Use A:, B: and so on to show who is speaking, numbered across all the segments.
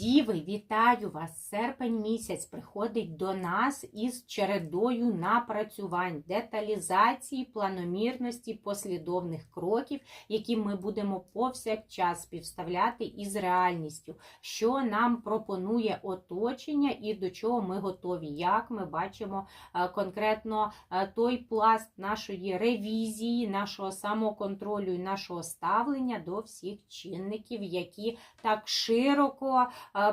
A: Діви, вітаю вас! Серпень місяць приходить до нас із чередою напрацювань, деталізації, планомірності, послідовних кроків, які ми будемо повсякчас співставляти із реальністю, що нам пропонує оточення і до чого ми готові. Як ми бачимо е, конкретно е, той пласт нашої ревізії, нашого самоконтролю і нашого ставлення до всіх чинників, які так широко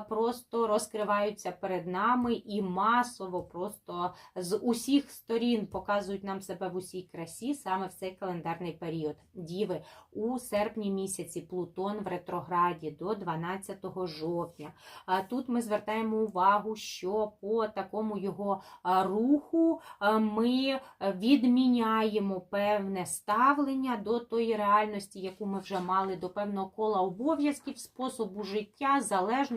A: просто розкриваються перед нами і масово просто з усіх сторін показують нам себе в усій красі саме в цей календарний період. Діви у серпні місяці Плутон в ретрограді до 12 жовтня. Тут ми звертаємо увагу, що по такому його руху ми відміняємо певне ставлення до тої реальності, яку ми вже мали, до певного кола обов'язків, способу життя,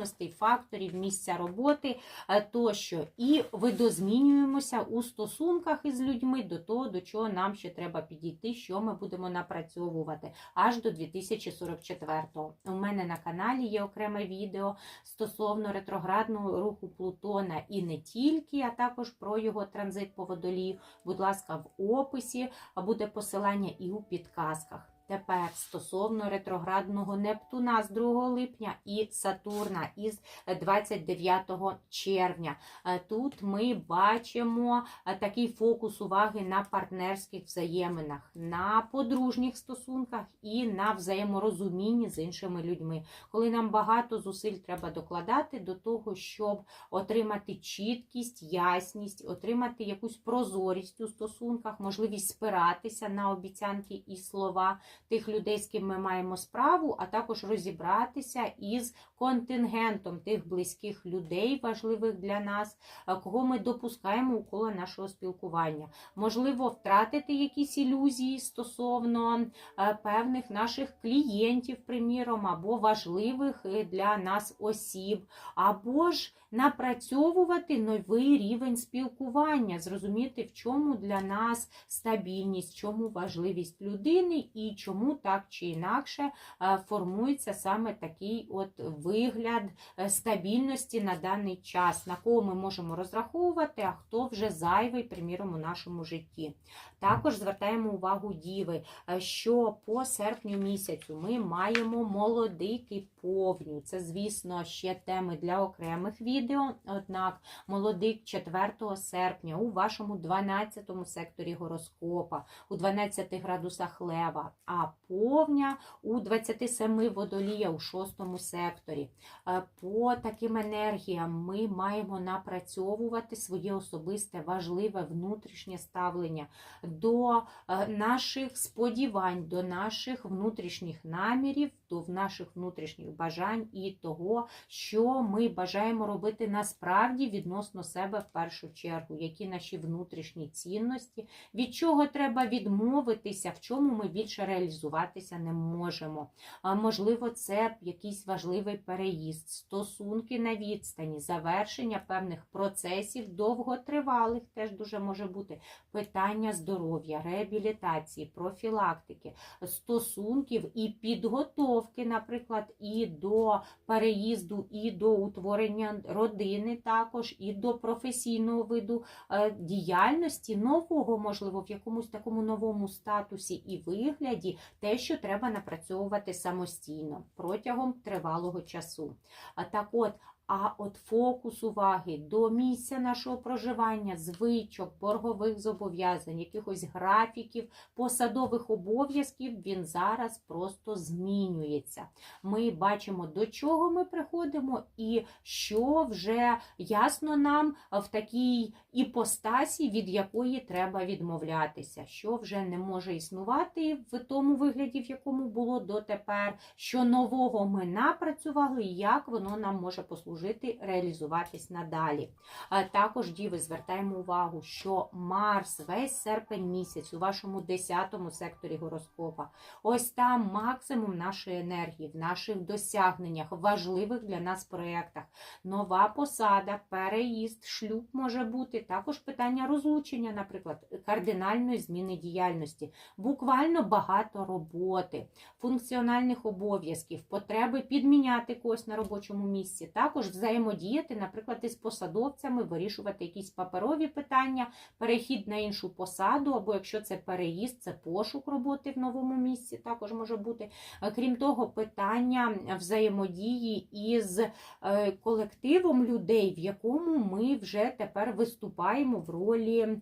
A: залежностей, факторів, місця роботи е, тощо. І видозмінюємося у стосунках із людьми до того, до чого нам ще треба підійти, що ми будемо напрацьовувати аж до 2044-го. У мене на каналі є окреме відео стосовно ретроградного руху Плутона і не тільки, а також про його транзит по водолію. Будь ласка, в описі буде посилання і у підказках. Тепер стосовно ретроградного Нептуна з 2 липня і Сатурна із 29 червня. Е, Тут ми бачимо е, такий фокус уваги на партнерських взаєминах, на подружніх стосунках і на взаєморозумінні з іншими людьми. Коли нам багато зусиль треба докладати до того, щоб отримати чіткість, ясність, отримати якусь прозорість у стосунках, можливість спиратися на обіцянки і слова тих людей, з ким ми маємо справу, а також розібратися із контингентом тих близьких людей, важливих для нас, е, кого ми допускаємо у коло нашого спілкування. Можливо, втратити якісь ілюзії стосовно е, певних наших клієнтів, приміром, або важливих е, для нас осіб, або ж напрацьовувати новий рівень спілкування, зрозуміти, в чому для нас стабільність, в чому важливість людини і чому так чи інакше е, формується саме такий от вигляд е, стабільності на даний час, на кого ми можемо розраховувати, а хто вже зайвий, приміром, у нашому житті. Також звертаємо увагу діви, е, що по серпню місяцю ми маємо молодики повню. Це, звісно, ще теми для окремих відео. Однак, молодик 4 серпня у вашому 12 секторі гороскопа, у 12 градусах лева, а повня у 27 водолія у 6 секторі. Е, По таким енергіям ми маємо напрацьовувати своє особисте важливе внутрішнє ставлення до е, наших сподівань, до наших внутрішніх намірів, до наших внутрішніх бажань і того, що ми бажаємо робити насправді відносно себе в першу чергу, які наші внутрішні цінності, від чого треба відмовитися, в чому ми більше реалізуватися не можемо. А, Можливо, це якийсь важливий переїзд, стосунки на відстані, завершення певних процесів довготривалих, теж дуже може бути питання здоров'я, реабілітації, профілактики, стосунків і підготовки, наприклад, і до переїзду, і до утворення родини, також, і до професійного виду е, діяльності, нового, можливо, в якомусь такому новому статусі і вигляді, те, що треба напрацьовувати самостійно протягом тривалого часу. Так от, а от фокус уваги до місця нашого проживання, звичок, боргових зобов'язань, якихось графіків, посадових обов'язків, він зараз просто змінюється. Ми бачимо, до чого ми приходимо, і що вже ясно нам в такій іпостасі, від якої треба відмовлятися, що вже не може існувати в тому вигляді, в якому було дотепер, що нового ми напрацювали, як воно нам може послужити служити, реалізуватись надалі. Також, діви, звертаємо увагу, що Марс весь серпень місяць у вашому 10 секторі гороскопа. Ось там максимум нашої енергії, в наших досягненнях, важливих для нас проєктах. Нова посада, переїзд, шлюб може бути. Також питання розлучення, наприклад, кардинальної зміни діяльності. Буквально багато роботи, функціональних обов'язків, потреби підміняти когось на робочому місці. Також взаємодіяти, наприклад, із посадовцями, вирішувати якісь паперові питання, перехід на іншу посаду, або якщо це переїзд, це пошук роботи в новому місці, також може бути. Е, Крім того, питання взаємодії із е, колективом людей, в якому ми вже тепер виступаємо в ролі е,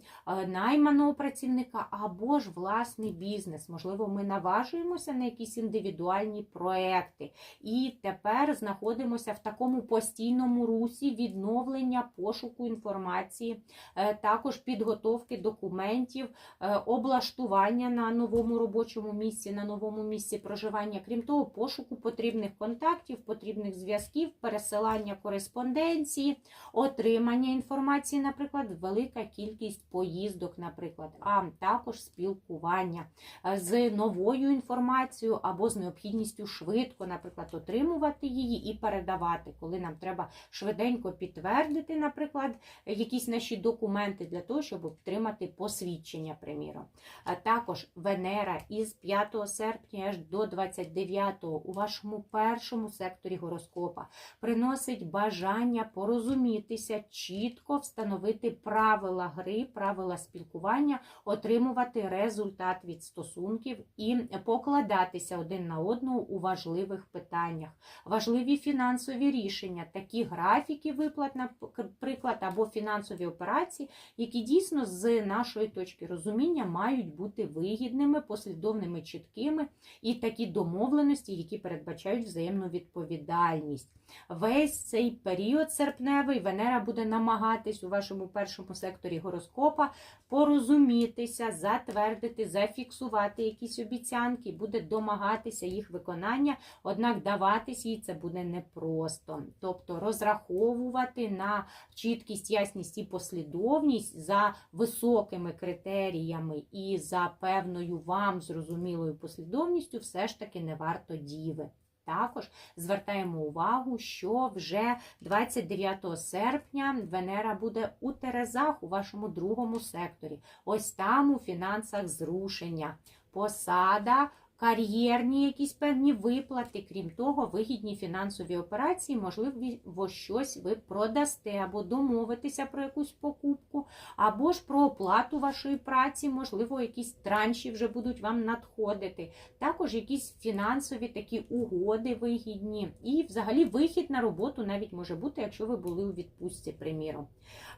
A: найманого працівника або ж власний бізнес. Можливо, ми наважуємося на якісь індивідуальні проекти. І тепер знаходимося в такому постійному русі відновлення пошуку інформації, е, також підготовки документів, е, облаштування на новому робочому місці, на новому місці проживання. Крім того, пошуку потрібних контактів, потрібних зв'язків, пересилання кореспонденції, отримання інформації, наприклад, велика кількість поїздок, наприклад, а також спілкування е, з новою інформацією або з необхідністю швидко, наприклад, отримувати її і передавати, коли нам треба швиденько підтвердити, наприклад, якісь наші документи для того, щоб отримати посвідчення, приміром. А також Венера із 5 серпня аж до 29 у вашому першому секторі гороскопа приносить бажання порозумітися, чітко встановити правила гри, правила спілкування, отримувати результат від стосунків і покладатися один на одного у важливих питаннях. Важливі фінансові рішення, такі графіки виплат, наприклад, або фінансові операції, які дійсно з нашої точки розуміння мають бути вигідними, послідовними, чіткими і такі домовленості, які передбачають взаємну відповідальність. Весь цей період серпневий Венера буде намагатись у вашому першому секторі гороскопа порозумітися, затвердити, зафіксувати якісь обіцянки, буде домагатися їх виконання, однак даватись їй це буде непросто. Тобто розраховувати на чіткість, ясність і послідовність за високими критеріями і за певною вам зрозумілою послідовністю, все ж таки не варто діви. Також звертаємо увагу, що вже 29 серпня Венера буде у Терезах у вашому другому секторі. Ось там у фінансах зрушення, посада. Кар'єрні якісь певні виплати, крім того, вигідні фінансові операції, можливо, щось ви продасте, або домовитеся про якусь покупку, або ж про оплату вашої праці, можливо, якісь транші вже будуть вам надходити. Також якісь фінансові такі угоди вигідні. І взагалі вихід на роботу навіть може бути, якщо ви були у відпустці, приміром.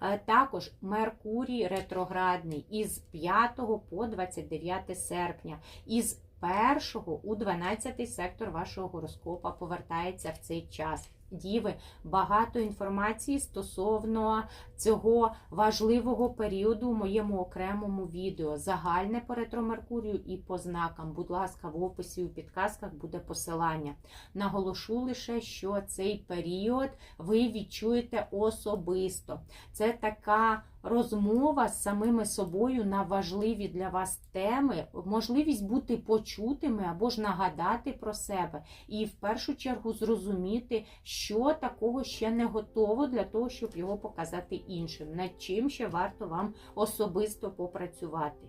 A: Е, Також Меркурій ретроградний із 5 по 29 серпня. із першого у 12 сектор вашого гороскопа повертається в цей час. Діви, багато інформації стосовно цього важливого періоду у моєму окремому відео. Загальне по ретро-Меркурію і по знакам. Будь ласка, в описі у підказках буде посилання. Наголошу лише, що цей період ви відчуєте особисто. Це така розмова з самими собою на важливі для вас теми, можливість бути почутими або ж нагадати про себе. І в першу чергу зрозуміти, що такого ще не готово для того, щоб його показати іншим, над чим ще варто вам особисто попрацювати.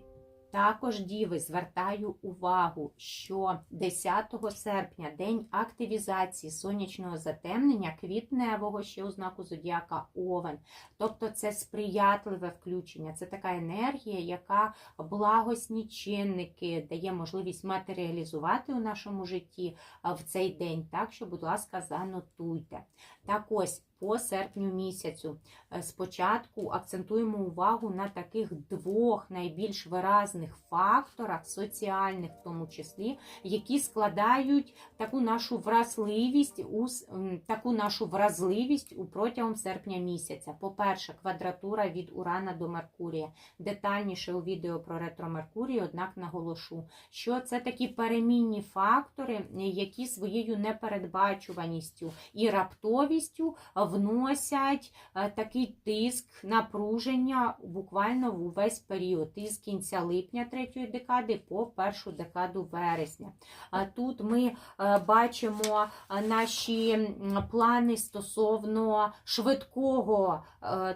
A: Також, діви, звертаю увагу, що 10 серпня день активізації сонячного затемнення квітневого ще у знаку зодіака Овен. Тобто це сприятливе включення, це така енергія, яка благосні чинники дає можливість матеріалізувати у нашому житті в цей день. Так що, будь ласка, занотуйте. Так ось по серпню місяцю. Е, Спочатку акцентуємо увагу на таких двох найбільш виразних факторах, соціальних в тому числі, які складають таку нашу вразливість у таку нашу вразливість у протягом серпня місяця. По-перше, квадратура від Урана до Меркурія. Детальніше у відео про ретро Меркурій, однак наголошу, що це такі перемінні фактори, які своєю непередбачуваністю і раптовістю вносять е, такий тиск, напруження буквально в увесь період із кінця липня третьої декади по першу декаду вересня. Тут ми е, бачимо е, наші плани стосовно швидкого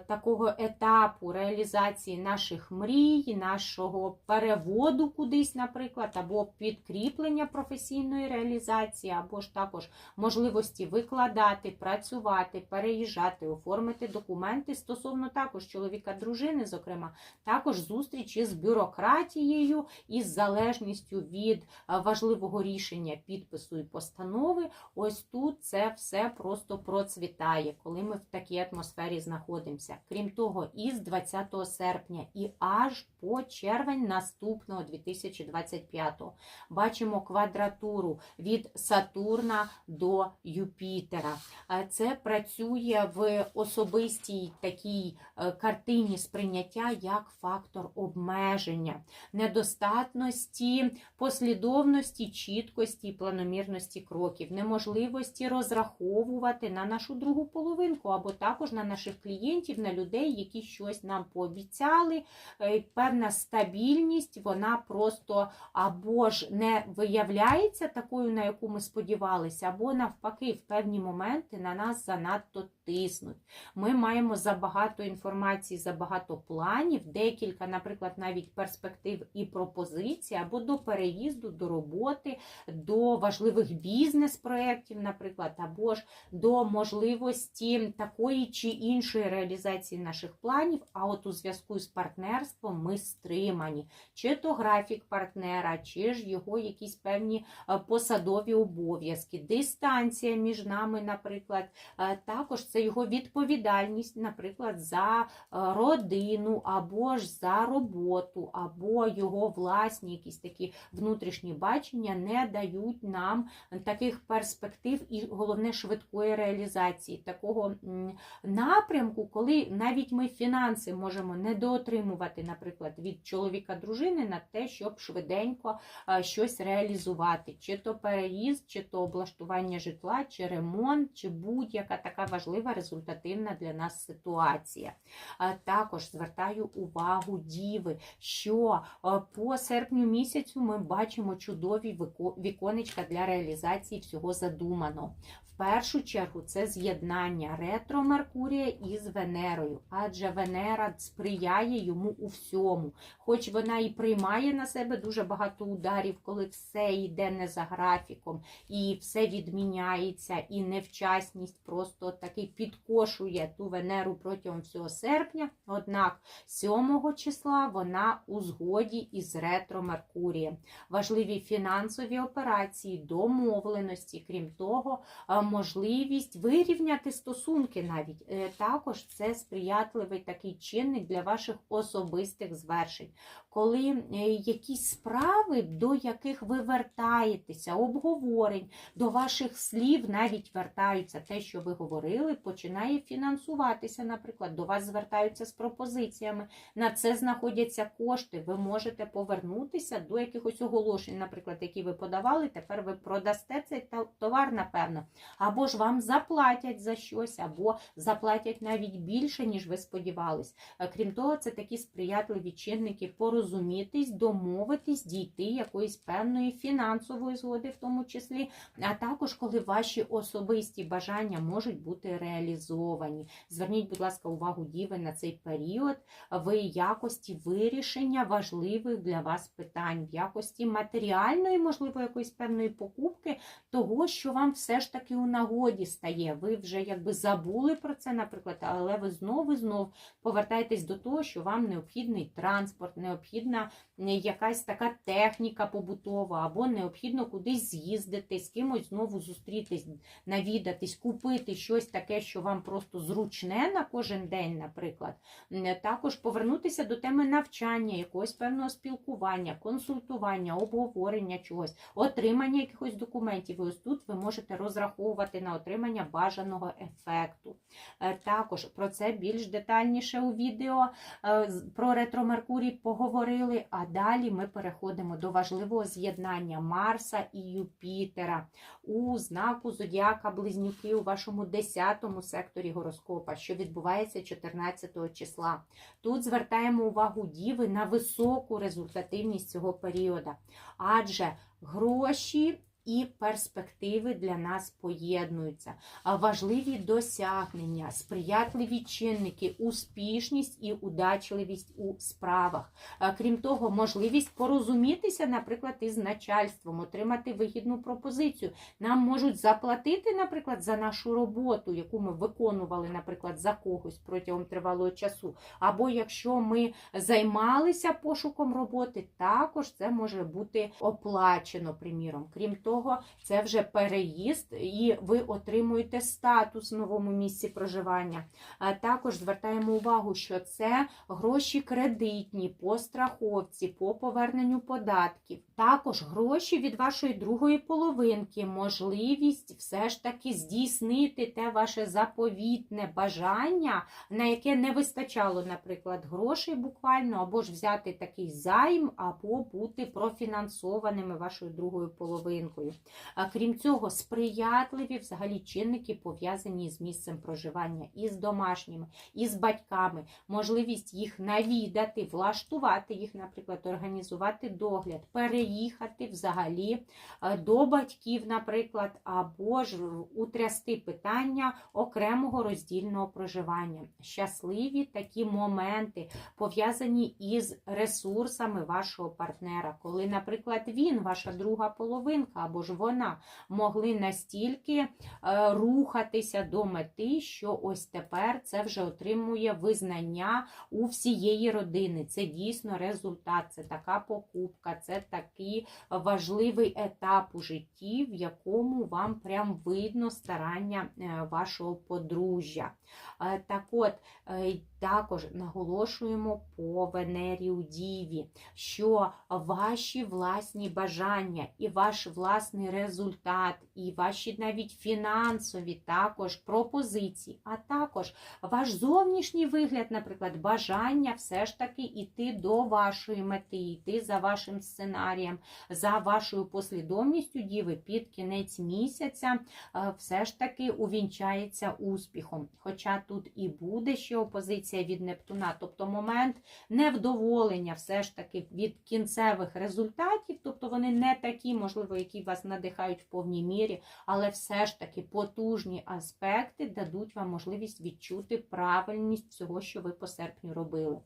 A: такого етапу реалізації наших мрій, нашого переводу кудись, наприклад, або підкріплення професійної реалізації, або ж також можливості викладати, працювати, переїжджати, оформити документи стосовно також чоловіка, дружини, зокрема, також зустрічі з бюрократією і з залежністю від е, важливого рішення підпису і постанови. Ось тут це все просто процвітає, коли ми в такій атмосфері знаходимося. Крім того, із 20 серпня і аж по червень наступного 2025 бачимо квадратуру від Сатурна до Юпітера. Е, Це працює в особистій такій е, картині сприйняття як фактор обмеження, недостатності послідовності, чіткості і планомірності кроків, неможливості розраховувати на нашу другу половинку, або також на наших клієнтів, на людей, які щось нам пообіцяли. Певна стабільність, вона просто або ж не виявляється такою, на яку ми сподівалися, або навпаки, в певні моменти на нас занадто тиснуть. Ми маємо забагато інформації, забагато планів, декілька, наприклад, навіть перспектив і пропозицій, або до переїзду, до роботи, до важливих бізнес-проєктів, наприклад, або ж до можливості такої чи іншої реалізації наших планів. А от у зв'язку з партнерством ми стримані, чи то графік партнера, чи ж його якісь певні е, посадові обов'язки, дистанція між нами, наприклад, Е, також це його відповідальність, наприклад, за е, родину, або ж за роботу, або його власні якісь такі внутрішні бачення не дають нам таких перспектив і головне швидкої реалізації, такого напрямку, коли навіть ми фінанси можемо недоотримувати, наприклад, від чоловіка дружини на те, щоб швиденько е, щось реалізувати, чи то переїзд, чи то облаштування житла, чи ремонт, чи будь-яка така важлива результативна для нас ситуація. Також звертаю увагу діви, що по серпню місяцю ми бачимо чудові віконечка для реалізації всього задуманого. В першу чергу це з'єднання ретро Меркурія із Венерою, адже Венера сприяє йому у всьому. Хоч вона і приймає на себе дуже багато ударів, коли все йде не за графіком, і все відміняється, і невчасність просто таки підкошує ту Венеру протягом всього серпня. Однак 7 числа вона у згоді із ретро Меркурієм. Важливі фінансові операції, домовленості, крім того, е, можливість вирівняти стосунки навіть. Е, Також це сприятливий такий чинник для ваших особистих звершень. Коли е, якісь справи, до яких ви вертаєтеся, обговорень, до ваших слів навіть вертаються те, що ви говорили, починає фінансуватися. Наприклад, до вас звертаються з пропозиціями. На це знаходяться кошти. Ви можете повернутися до якихось оголошень, наприклад, які ви подавали. Тепер ви продасте цей товар, напевно. Або ж вам заплатять за щось, або заплатять навіть більше, ніж ви сподівались. Е, Крім того, це такі сприятливі чинники порозумітись, домовитись, дійти якоїсь певної фінансової згоди, в тому числі, а також коли ваші особисті бажання можуть бути реалізовані. Зверніть, будь ласка, увагу діви на цей період в якості вирішення важливих для вас питань, в якості матеріальної, можливо, якоїсь певної покупки, того, що вам все ж таки у нагоді стає. Ви вже якби забули про це, наприклад, але ви знову і знов повертаєтесь до того, що вам необхідний транспорт, необхідна якась така техніка побутова, або необхідно кудись з'їздити, з кимось знову зустрітись, навідатись, купити щось таке, що вам просто зручне на кожен день, наприклад. Також повернутися до теми навчання, якогось певного спілкування, консультування, обговорення чогось, отримання якихось документів. І ось тут ви можете розраховувати на отримання бажаного ефекту. Е, Також про це більш детальніше у відео е, про ретро Меркурій поговорили. А далі ми переходимо до важливого з'єднання Марса і Юпітера у знаку Зодіака Близнюки у вашому 10 секторі гороскопа, що відбувається 14 числа. Тут звертаємо увагу Діви на високу результативність цього періоду, адже гроші і перспективи для нас поєднуються. Важливі досягнення, сприятливі чинники, успішність і удачливість у справах. Крім того, можливість порозумітися, наприклад, із начальством, отримати вигідну пропозицію. Нам можуть заплатити, наприклад, за нашу роботу, яку ми виконували, наприклад, за когось протягом тривалого часу. Або якщо ми займалися пошуком роботи, також це може бути оплачено, приміром. Крім того, це вже переїзд, і ви отримуєте статус в новому місці проживання. Також звертаємо увагу, що це гроші кредитні по страховці, по поверненню податків. Також гроші від вашої другої половинки, можливість все ж таки здійснити те ваше заповітне бажання, на яке не вистачало, наприклад, грошей буквально, або ж взяти такий займ, або бути профінансованими вашою другою половинкою. А крім цього, сприятливі взагалі чинники пов'язані з місцем проживання, із домашніми, із батьками, можливість їх навідати, влаштувати їх, наприклад, організувати догляд, переїхати взагалі е, до батьків, наприклад, або ж утрясти питання окремого роздільного проживання. Щасливі такі моменти пов'язані із ресурсами вашого партнера, коли, наприклад, він, ваша друга половинка, або ж вона могли настільки е, рухатися до мети, що ось тепер це вже отримує визнання у всієї родини. Це дійсно результат, це така покупка, це такий важливий етап у житті, в якому вам прям видно старання е, вашого подружжя. Е, Так от, також наголошуємо по Венері у Діві, що ваші власні бажання і ваш власний результат, і ваші навіть фінансові також пропозиції, а також ваш зовнішній вигляд, наприклад, бажання все ж таки йти до вашої мети, йти за вашим сценарієм, за вашою послідовністю діви під кінець місяця, е, все ж таки увінчається успіхом. Хоча тут і буде ще опозиція від Нептуна, тобто момент невдоволення все ж таки від кінцевих результатів, тобто вони не такі, можливо, які вас надихають в повній мірі, але все ж таки потужні аспекти дадуть вам можливість відчути правильність всього, що ви по серпню робили.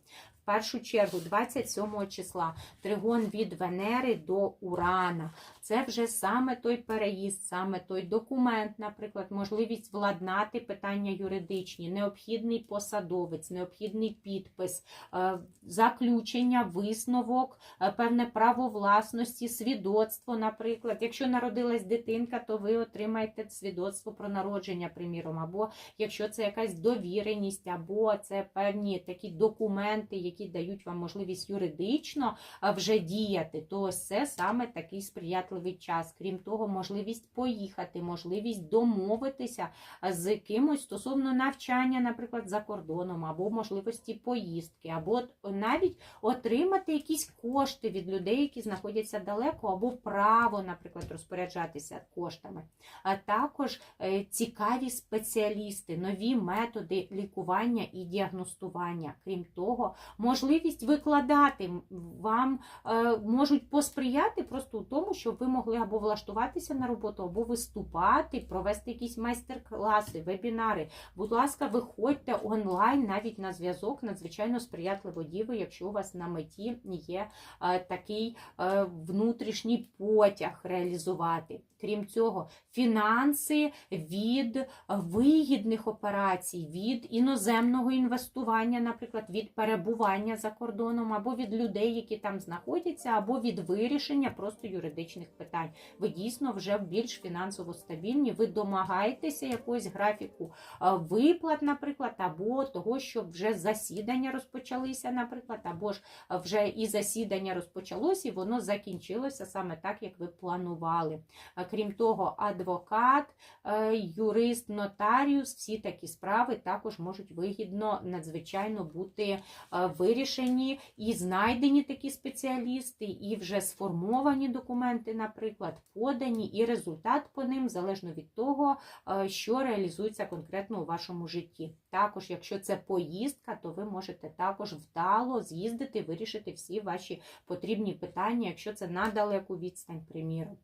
A: В першу чергу, 27 числа, тригон від Венери до Урана. Це вже саме той переїзд, саме той документ, наприклад, можливість владнати питання юридичні, необхідний посадовець, необхідний підпис, е, заключення, висновок, е, певне право власності, свідоцтво, наприклад. Якщо народилась дитинка, то ви отримаєте свідоцтво про народження, приміром, або якщо це якась довіреність, або це певні такі документи, які дають вам можливість юридично вже діяти, то це саме такий сприятливий час. Крім того, можливість поїхати, можливість домовитися з кимось стосовно навчання, наприклад, за кордоном, або можливості поїздки, або навіть отримати якісь кошти від людей, які знаходяться далеко, або право, наприклад, розпоряджатися коштами. А також е, цікаві спеціалісти, нові методи лікування і діагностування. Крім того, можливість викладати вам е, можуть посприяти просто у тому, щоб ви могли або влаштуватися на роботу, або виступати, провести якісь майстер-класи, вебінари. Будь ласка, виходьте онлайн навіть на зв'язок, надзвичайно сприятливо діви, якщо у вас на меті є е, такий е, внутрішній потяг реалізувати. Крім цього, фінанси від вигідних операцій, від іноземного інвестування, наприклад, від перебування за кордоном, або від людей, які там знаходяться, або від вирішення просто юридичних питань. Ви дійсно вже більш фінансово стабільні, ви домагаєтеся якогось графіку е, виплат, наприклад, або того, щоб вже засідання розпочалися, наприклад, або ж вже і засідання розпочалось, і воно закінчилося саме так, як ви планували. Крім того, адвокат, е, юрист, нотаріус, всі такі справи також можуть вигідно надзвичайно бути е, вирішені і знайдені такі спеціалісти, і вже сформовані документи, наприклад, подані, і результат по ним залежно від того, е, що реалізується конкретно у вашому житті. Також, якщо це поїздка, то ви можете також вдало з'їздити, вирішити всі ваші потрібні питання, якщо це на далеку відстань, приміром.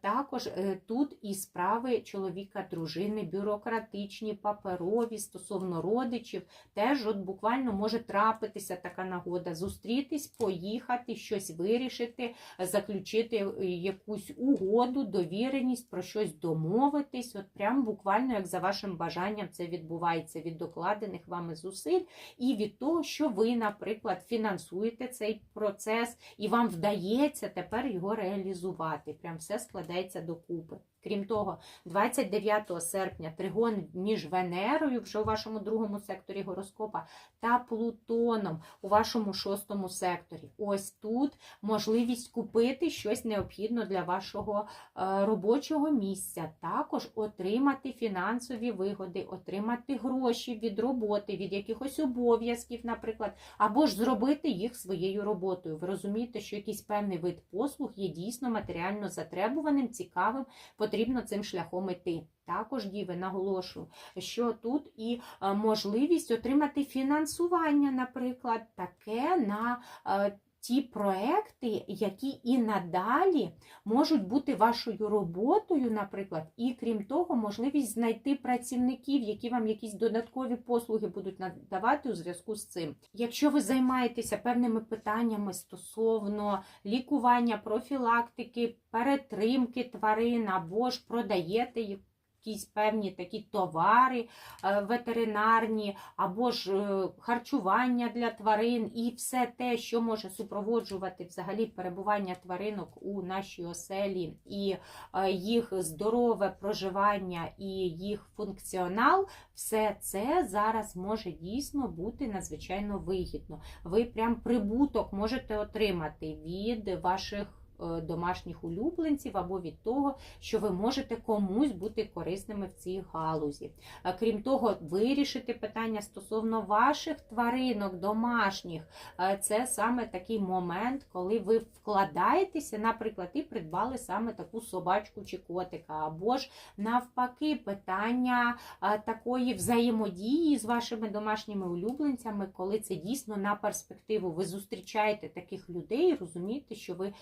A: Також е, тут і справи чоловіка, дружини, бюрократичні, паперові стосовно родичів, теж от буквально може трапитися така нагода зустрітись, поїхати, щось вирішити, заключити е, якусь угоду, довіреність, про щось домовитись. От прям буквально як за вашим бажанням це відбувається докладених вами зусиль і від того, що ви, наприклад, фінансуєте цей процес, і вам вдається тепер його реалізувати. Прям все складається докупи. Крім того, 29 серпня тригон між Венерою, вже у вашому другому секторі гороскопа, та Плутоном у вашому шостому секторі. Ось тут можливість купити щось необхідне для вашого е, робочого місця, також отримати фінансові вигоди, отримати гроші від роботи, від якихось обов'язків, наприклад, або ж зробити їх своєю роботою. Ви розумієте, що якийсь певний вид послуг є дійсно матеріально затребуваним, цікавим, потрібно цим шляхом іти. Також діви наголошую, що тут і е, можливість отримати фінансування, наприклад, таке на е, ті проекти, які і надалі можуть бути вашою роботою, наприклад, і крім того, можливість знайти працівників, які вам якісь додаткові послуги будуть надавати у зв'язку з цим. Якщо ви займаєтеся певними питаннями стосовно лікування, профілактики, перетримки тварин або ж продаєте їх. Якісь певні такі товари е, ветеринарні, або ж е, харчування для тварин, і все те, що може супроводжувати взагалі перебування тваринок у нашій оселі, і е, їх здорове проживання і їх функціонал, все це зараз може дійсно бути надзвичайно вигідно. Ви прям прибуток можете отримати від ваших. Е, Домашніх улюбленців або від того, що ви можете комусь бути корисними в цій галузі. Е, Крім того, вирішити питання стосовно ваших тваринок домашніх. Е, Це саме такий момент, коли ви вкладаєтеся, наприклад, і придбали саме таку собачку чи котика, або ж навпаки, питання такої взаємодії з вашими домашніми улюбленцями, коли це дійсно на перспективу. Ви зустрічаєте таких людей, розумієте, що ви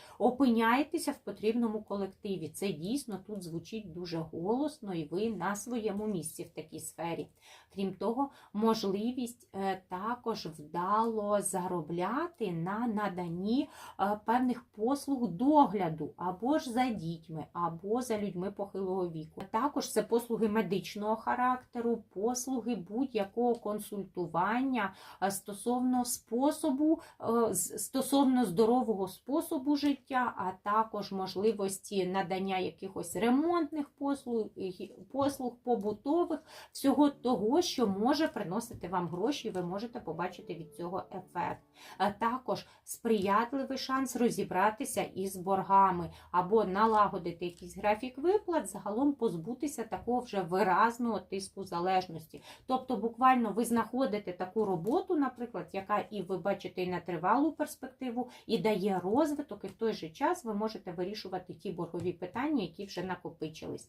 A: опиняєтеся в потрібному колективі. Це дійсно тут звучить дуже голосно, і ви на своєму місці в такій сфері. Крім того, можливість е, також вдало заробляти на наданні е, певних послуг догляду або ж за дітьми, або за людьми похилого віку. Також це послуги медичного характеру, послуги будь-якого консультування е, стосовно способу, стосовно здорового способу життя, а також можливості надання якихось ремонтних послуг, послуг побутових, всього того, що може приносити вам гроші, і ви можете побачити від цього ефект. Е, Також сприятливий шанс розібратися із боргами або налагодити якийсь графік виплат, загалом позбутися такого вже виразного тиску залежності. Тобто, буквально ви знаходите таку роботу, наприклад, яка і ви бачите і на тривалу перспективу, і дає розвиток, і в той же час ви можете вирішувати ті боргові питання, які вже накопичились.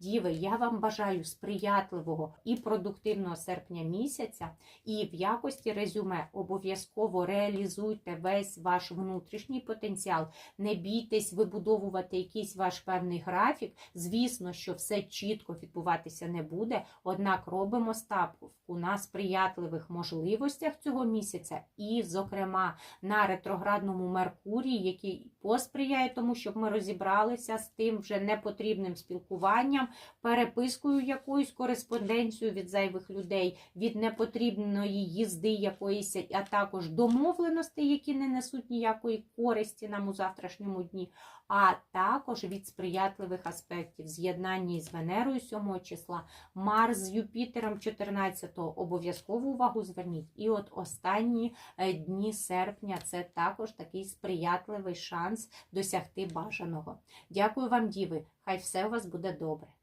A: Діви, я вам бажаю сприятливого і продуктивного серпня місяця, і в якості резюме обов'язково реалізуйте весь ваш внутрішній потенціал. Не бійтесь вибудовувати якийсь ваш певний графік. Звісно, що все чітко відбуватися не буде, однак робимо ставку на сприятливих можливостях цього місяця, і, зокрема, на ретроградному Меркурії, який посприяє тому, щоб ми розібралися з тим вже непотрібним спілкуванням, перепискою якоюсь кореспонденцією від зайвих людей, від непотрібної їзди якоїсь, а також домовленостей, які не несуть ніякої користі нам у завтрашньому дні, а також від сприятливих аспектів з'єднання із Венерою 7 числа, Марс з Юпітером 14-го. Обов'язкову увагу зверніть. І от останні е, дні серпня це також такий сприятливий шанс досягти бажаного. Дякую вам, діви! Хай все у вас буде добре.